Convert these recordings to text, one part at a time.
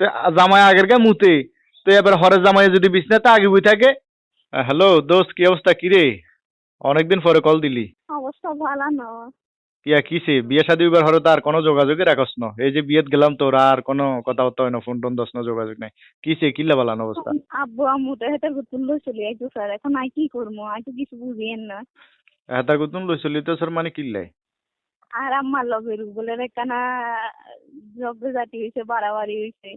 তো জামাই আগের গা মুতে তো এবার হরের জামাই যদি বিছনাতে আগে বই থাকে। হ্যালো দোস্ত কি অবস্থা? কি রে? অনেকদিন পরে কল দিলি। অবস্থা ভালো না। কিয়া কিসে বিয়ে শাদী এবার হরে তো আর কোনো যোগাযোগই রাখস না। এই যে বিয়েত গেলাম তোর আর কোনো কথা হয় না ফোন টোন দশ না যোগাযোগ নাই। কিসে কিল্লা বালান অবস্থা? আব্বু আম্মু তো হেটার গুতুন লই চলি আইতো স্যার। এখন আই কি করব আই তো কিছু বুঝিয়েন না। এতার গুতুন লই চলি তো স্যার মানে কি কিল্লাই আর আম্মার লগে রুবলের একখানা জবে জাতি হয়েছে বাড়াবাড়ি হয়েছে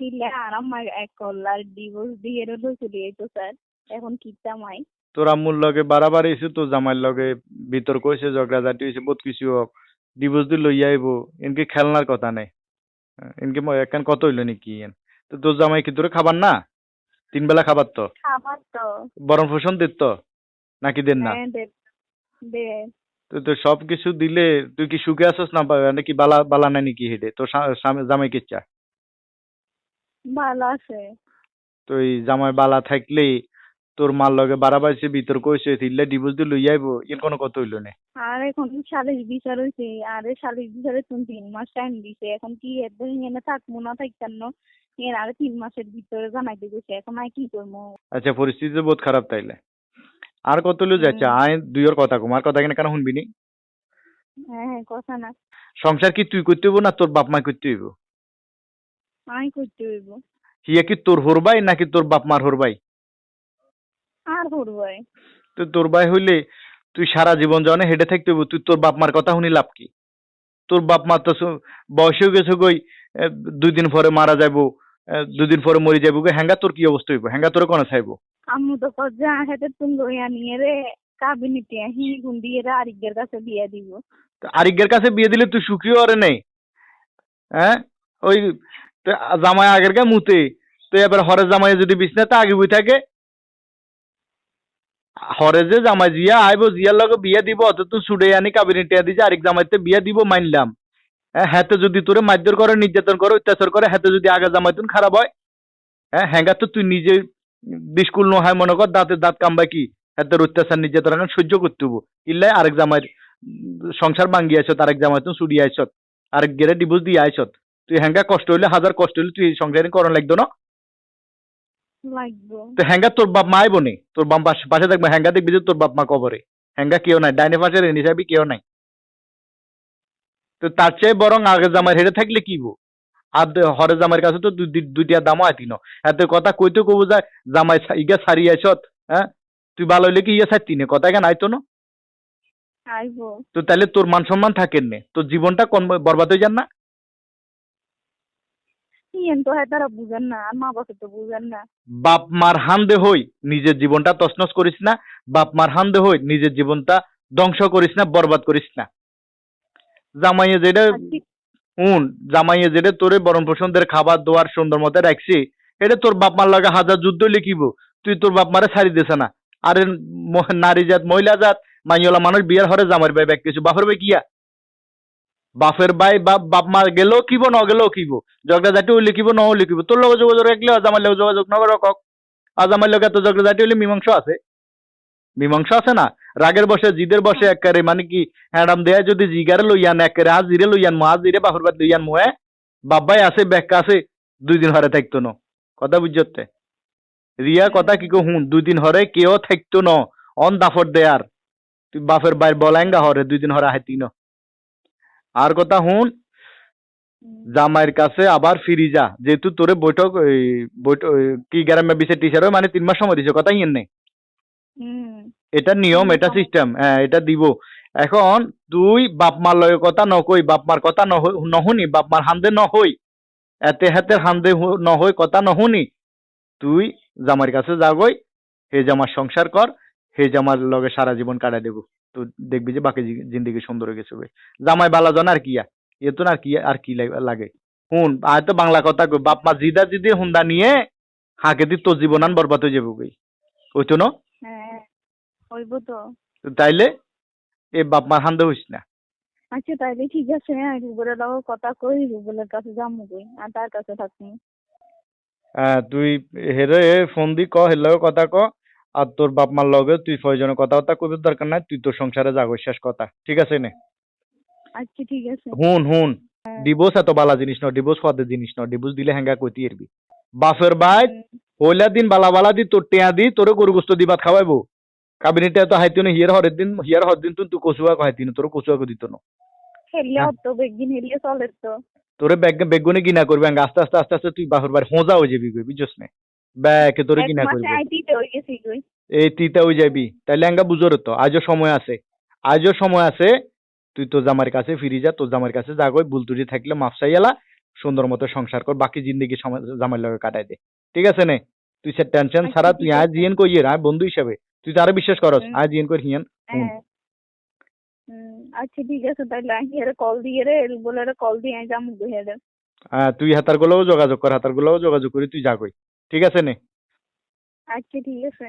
দিলে আর আম্মা এক কল্লার ডিভোর্স দিয়ে লই চলে আইতো স্যার। এখন কিতাম আই তোর আম্মুর লগে বাড়াবাড়ি হয়েছে তোর জামাইয়ের লগে বিতর্ক হয়েছে ঝগড়া ঝাঁটি হয়েছে বহুত কিছু হোক ডিভোর্স দিয়ে লইয়া আইব এনকে খেলনার কথা নেই। এনকে ম- একান কত হইল নাকি এন? তো তোর জামাই কি তোরে খাবার না? তিন বেলা খাবার তো? খাবার তো। বরণ পোষণ দিত? তো নাকি দেন না? দে তো সব কিছু দিলে তুই কি সুখে আছিস না নাকি বালা বালা নাই নাকি হেডে তোর জামাই কিচ্ছা? ভালো আছে। তো এই জামাই বালা থাকলে তোর মার লগে বাড়াবাড়ি বিতর্ক হয়েছে তিনলে ডিভোর্স দিয়ে লইয়া আইব এর কোনো কত হইল না। আর এখন সালিশ বিচার হয়েছে আর সালিশ বিচারে তুমি তিন মাস টাইম দিছে এখন কি এদের এনে থাকব না থাকতাম না এর আর তিন মাসের ভিতরে জানাইতে গেছে এখন আই কি করব? আচ্ছা পরিস্থিতি তো বহুত খারাপ তাইলে? আর কত লই যাচ্ছে। আয় দুইয়ের কথা কম। আর কথা কেন কেন শুনবি নি? হ্যাঁ হ্যাঁ কথা না। সংসার কি তুই করতে হইব না তোর বাপ মা করতে হইব? আমি করতে হইব। হিয়া কি তোর হরবাই নাকি তোর বাপ মার হরবাই আর করবাই তো তোর ভাই হইলে তুই সারা জীবন জনে হেঁটে থাকতে হইব তুই তোর বাপ মার কথা শুনি লাভ কি? তোর বাপ মা তো সু- বয়সেও গেছে গই দুই দিন পরে মারা যাইবো এ, দুই দিন পরে মরে যাইবো গো, হ্যাঙ্গা তোর কি অবস্থা হইব? হ্যাঙ্গা তোর কোনে চাইব? আম্মু তো কচ্ছে হেতে তুমি লইয়া নিয়ে রে কাবিনিতে হি গুন দিয়ে রে আরিকের কাছে বিয়ে দিব তো কাছে বিয়ে দিলে তুই সুখী হরে নেই হ্যাঁ ওই জামাই আগের গা মুতে তো এবার হরে জামাই যদি বিছনাতে আগে বই থাকে হরে যে জামাই জিয়া আইবো জিয়ার লগে বিয়ে দিব অত তুই ছুড়ে আনি কাবিনী টিয়া দিছে আরেক জামাইতে বিয়ে দিব মানলাম হাতে যদি তোরে মারধর করে নির্যাতন করে অত্যাচার করে হাতে যদি আগে জামাইতুন খারাপ হয় হ্যাঁ হ্যাঙ্গা তো তুই নিজে বিস্কুল নহায় মনে কর দাঁতে দাঁত কামবা কি? হাতের অত্যাচার নির্যাতন সহ্য করতে হব। ইল্লাই আরেক জামাই সংসার ভাঙ্গি আইছত আরেক জামাই তুমি ছুড়ি আইছত আরেক গেরে ডিভোর্স দিয়ে আইছত তুই হ্যাঙ্গা কষ্ট হইলে হাজার কষ্ট হইলে তুই সংসারে করণ লাগতো না? তো হ্যাঙ্গা তোর বাপ মা আইব নি? তোর বাপ পাশে থাকবে হ্যাঙ্গা দেখবি যে তোর বাপ মা কবরে। হ্যাঙ্গা কেউ নাই ডাইনে পাশে রেনি সাহেবই কেউ নাই। তো তার চেয়ে বরং আগে জামাই হেরে থাকলে কি গো আর হরে জামাইয়ের কাছে তো দুই- দুই- দুইটা দামও আইতি ন। এত কথা কইতে কবো যায় জামাই ইগা সারি আইছত হ্যাঁ? তুই ভালো হইলে কি ইয়া সারতি নে? কথা কেন আইতো না? তো তাহলে তোর মান সম্মান থাকেন নে। তোর জীবনটা কোন বরবাদ হয়ে যান না? বাপ মার হান্দে হই নিজের জীবনটা তছনছ করিস না। বাপ মার হান্দে হই নিজের জীবনটা ধ্বংস করিস না বরবাদ করিস না। জামাইয়ে যেটা শুন জামাইয়ে যেটা তোরে বরণ পোষণদের খাবার দোয়ার সুন্দর মতো রাখছি, এটা তোর বাপ মার লাগে হাজার যুদ্ধ লিখিব, তুই তোর বাপ মারে ছাড়ি দিছে না। আরে নারী জাত, মহিলা জাত মাইওলা মানুষ বিয়ার হরে জামাইর ভাই ব্যাগ কিছু বাপের ভাই কিয়া? বাপের ভাই বাপ বাপ গেলেও কিব, ন গেলেও কিব, ঝগড়া জাতি হইলে কিব, ন হইলে কিব, তোর লগে যোগাযোগ রাখলে জামাইর লগে যোগাযোগ নগর কক আজামার লগে এত ঝগড়া জাতি হলে মীমাংস আছে। মীমাংস আছে না? রাগের বসে জিদের বসে একেবারে মানে কি, হ্যাডাম দেয়া যদি জিগারে লইয়ান একেবারে আজ জিরে লইয়ান মো জিরে বাহুর বাদ লইয়ান মো হ্যাঁ বাবাই আছে ব্যাখ্যা আছে, দুই দিন হরে থাকতো ন। কথা বুঝতে রিয়া কথা কি কো হুন, দুই দিন হরে কেউ থাকতো ন, অন দাফর দেয়ার। তুই বাপের বাইর বলাঙ্গা হরে, দুই দিন হরে হাইতি ন। আর কথা হুন। জামাইয়ের কাছে আবার ফিরি যা, যেহেতু তোরে বৈঠক বৈঠক কি গ্রামে বিসে টিচার মানে তিন মাস সময় দিছে, কথা ইয়ে নেই। এটা নিয়ম এটা। সিস্টেম হ্যাঁ এটা দিব। এখন তুই বাপ মার লগে কথা নকই বাপ মার কথা নহ- নহুনি বাপ মার হান্দে নহই এতে হাতে হান্দে নহই কথা নহুনি তুই জামার কাছে যাগই হে জামার সংসার কর হে জামার লগে সারা জীবন কাটাই দেব। তো দেখবি যে বাকি জিন্দগি সুন্দর হয়ে গেছে বে। জামাই বালা জন আর কিয়া এ তো না আর কি আর কি লাগ- হুন আয় তো বাংলা কথা কই বাপ মা জিদা জিদি হুন্দা নিয়ে হাঁকে দি তোর জীবনান বরবাদ হয়ে যাব ওই তো না? হইব তো। তাইলে এ বাপ মার হান্দে হইস না। আচ্ছা তাইলে ঠিক আছে হ্যাঁ রুবেলের লগে কথা কই রুবেলের কাছে কই আর তার কাছে হ্যাঁ তুই হেরে ফোন দি ক হের লগে কথা ক আর তোর বাপ মার লগে তুই প্রয়োজনে কথাবার্তা কইবার দরকার নাই তুই তোর সংসারে যাগো শেষ কথা ঠিক আছে নে? আচ্ছা ঠিক আছে। হুন হুন ডিভোর্স এত বালা জিনিস ন ডিভোর্স ফাদের জিনিস ন ডিভোর্স দিলে হ্যাঙ্গা কইতি এরবি বাপের বাইত পয়লা দিন বালা বালা দি তোর টেয়া দি তোর গরু গোস্ত দি ভাত খাওয়াইবো। কাবিনেটে তো হাইতিনো হিয়ার হরের দিন হিয়ার হর দিন তুই কচুয়া খাইতিনো তোর কচুয়া কো দিত না। বেগিন চলে তো। তোরে ব্যাগ বেগুনে কিনা করবে আস্তে আস্তে আস্তে আস্তে তুই বাপের বাড়ি হোঁজা হয়ে যাবি কই বুঝছস না? ব্যাকে তোরে কিনা করবে। গই এই তিতা হয়ে যাবি। তাইলে আঙ্গা বুঝোর তো আজও সময় আছে। আজও সময় আছে তুই তোর জামার কাছে ফিরে যা তোর জামার কাছে যা কই ভুল ত্রুটি থাকলে মাফসাই এলা সুন্দর মতো সংসার কর বাকি জিন্দগি জামার লগে কাটাই দে। ঠিক আছে নে? তুই সে টেনশন আচ্ছা, ছাড়া তুই আজ জিয়েন কই আর বন্ধু হিসাবে। তুই তারে বিশ্বাস করস? হুম। আজ ইন কর হিয়ান। হ্যাঁ। আচ্ছা ঠিক আছে তাহলে এর কল দিয়ে রে বলে রে কল দিয়ে যাম বুঝে দে হ্যাঁ তুই হাতার গুলোও যোগাযোগ কর হাতার গুলোও যোগাযোগ করি তুই যা কই। ঠিক আছে নে? আচ্ছা ঠিক আছে।